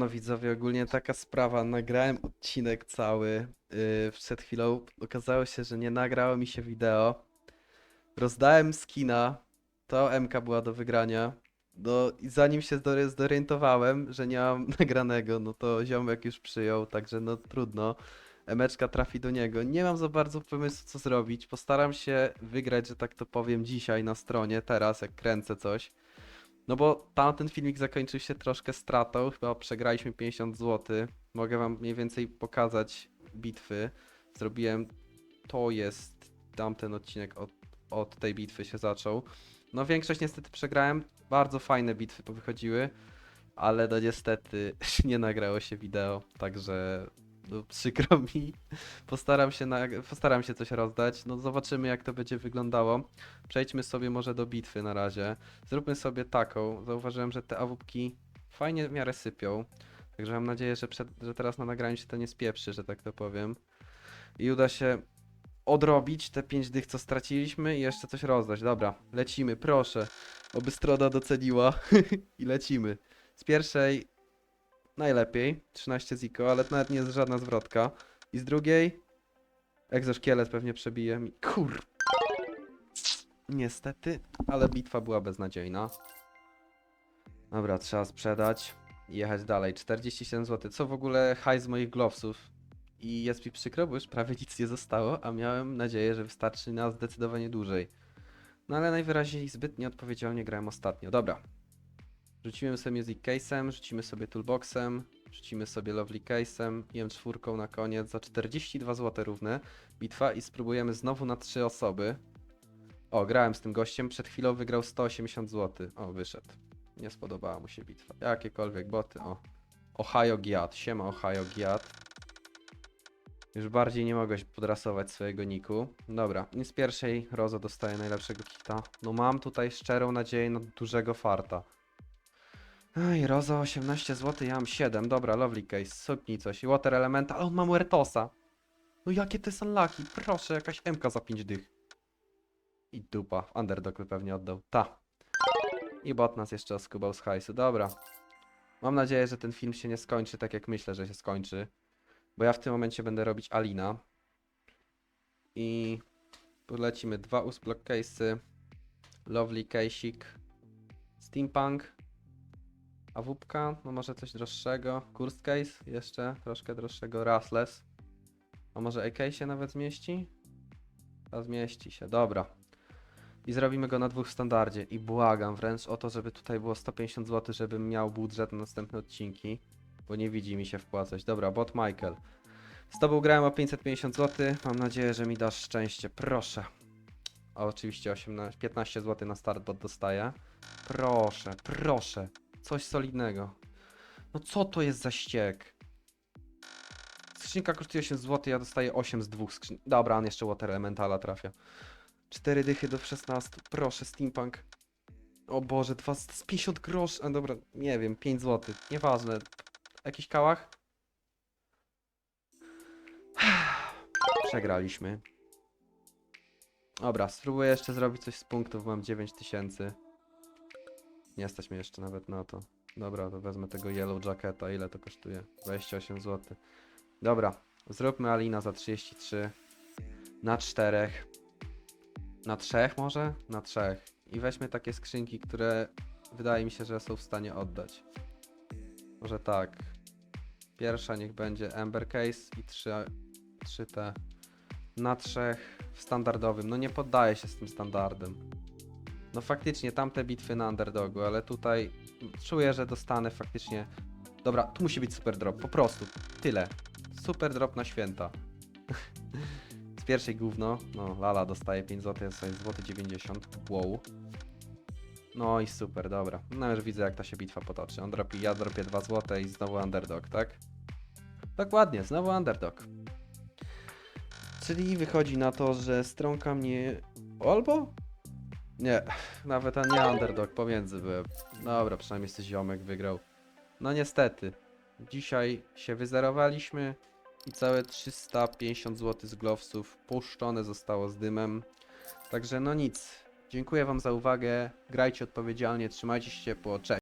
No widzowie, ogólnie taka sprawa, nagrałem odcinek cały yy, przed chwilą, okazało się, że nie nagrało mi się wideo, rozdałem skina, to MK była do wygrania, no i zanim się zorientowałem, że nie mam nagranego, no to ziomek już przyjął, także no trudno, Emeczka trafi do niego, nie mam za bardzo pomysłu co zrobić, postaram się wygrać, że tak to powiem, dzisiaj na stronie, teraz jak kręcę coś, no bo tamten filmik zakończył się troszkę stratą, chyba przegraliśmy 50 zł. Mogę wam mniej więcej pokazać bitwy. Zrobiłem, to jest tamten odcinek od, od tej bitwy się zaczął. No większość niestety przegrałem, bardzo fajne bitwy powychodziły, ale no niestety nie nagrało się wideo, także no, przykro mi. Postaram się, na, postaram się coś rozdać, no zobaczymy jak to będzie wyglądało. Przejdźmy sobie może do bitwy na razie. Zróbmy sobie taką. Zauważyłem, że te awupki fajnie w miarę sypią. Także mam nadzieję, że, przed, że teraz na nagraniu się to nie spieprzy, że tak to powiem. I uda się odrobić te 5 dych, co straciliśmy i jeszcze coś rozdać. Dobra, lecimy, proszę. Oby strona doceniła. I lecimy. Z pierwszej najlepiej. 13 ziko, ale to nawet nie jest żadna zwrotka. I z drugiej egzoszkielet pewnie przebije mi. Kur... Niestety, ale bitwa była beznadziejna. Dobra, trzeba sprzedać i jechać dalej. 47 zł. Co w ogóle hajs z moich glowsów? I jest mi przykro, bo już prawie nic nie zostało, a miałem nadzieję, że wystarczy na zdecydowanie dłużej. No ale najwyraźniej zbyt nieodpowiedzialnie grałem ostatnio. Dobra. Rzucimy sobie Music Case'em, rzucimy sobie Toolboxem, rzucimy sobie Lovely Case'em i M4 na koniec za 42 zł równe. Bitwa i spróbujemy znowu na trzy osoby. O, grałem z tym gościem, przed chwilą wygrał 180 zł. O, wyszedł. Nie spodobała mu się bitwa. Jakiekolwiek boty, o. Ohio Giat, siema Ohio Giat. Już bardziej nie mogę podrasować swojego niku. Dobra, i z pierwszej Rozo dostaje najlepszego kita. No mam tutaj szczerą nadzieję na dużego farta. Ej, Rozo 18 zł, ja mam 7. Dobra, lovely case, supnij coś. Water Elementa, ale on ma Muertosa. No jakie to jest unlucky, proszę, jakaś MK za 5 dych. I dupa. Underdog by pewnie oddał. Ta. I bot nas jeszcze oskubał z hajsu. Dobra. Mam nadzieję, że ten film się nie skończy tak jak myślę, że się skończy. Bo ja w tym momencie będę robić Alina. I polecimy dwa Usblock case'y. Lovely case'ik. Steampunk. Awupka, no może coś droższego. Kurst case, jeszcze troszkę droższego. Rastless. A może AK się nawet zmieści? A zmieści się, dobra. I zrobimy go na dwóch standardzie. I błagam wręcz o to, żeby tutaj było 150 zł, żebym miał budżet na następne odcinki. Bo nie widzi mi się wpłacać. Dobra, bot Michael. Z tobą grałem o 550 zł. Mam nadzieję, że mi dasz szczęście. Proszę. A oczywiście 18, 15 zł na start bot dostaję. Proszę, proszę. Coś solidnego. No co to jest za ściek? Skrzynka kosztuje 8 zł, ja dostaję 8 z dwóch skrzyn. Dobra, on jeszcze Water Elementala trafia. 4 dychy do 16. Proszę, steampunk. O Boże, 2 z 50 grosz. A dobra, nie wiem, 5 zł. Nieważne. Jakiś kałach? Przegraliśmy. Dobra, spróbuję jeszcze zrobić coś z punktów, mam 9000. Nie stać jeszcze nawet na to. Dobra, to wezmę tego yellow jacketa. Ile to kosztuje? 28 zł. Dobra, zróbmy Alina za 33. Na czterech. Na trzech może? Na trzech. I weźmy takie skrzynki, które wydaje mi się, że są w stanie oddać. Może tak. Pierwsza niech będzie Ember Case i trzy, trzy te na trzech w standardowym. No nie poddaję się z tym standardem. No faktycznie tamte bitwy na underdogu, ale tutaj czuję, że dostanę faktycznie. Dobra, tu musi być super drop, po prostu. Tyle. Super drop na święta. Z pierwszej gówno. No, Lala dostaje 5 zł, dostaję złoty 90. Wow. No i super, dobra. No już widzę jak ta się bitwa potoczy. On dropi, ja dropię 2 zł i znowu underdog, tak? Dokładnie, znowu underdog. Czyli wychodzi na to, że stronka mnie... Albo? Nie, nawet a nie underdog, pomiędzy. Dobra, przynajmniej jesteś ziomek wygrał. No niestety. Dzisiaj się wyzerowaliśmy i całe 350 zł z glowsów puszczone zostało z dymem. Także no nic. Dziękuję wam za uwagę. Grajcie odpowiedzialnie, trzymajcie się ciepło. Cześć.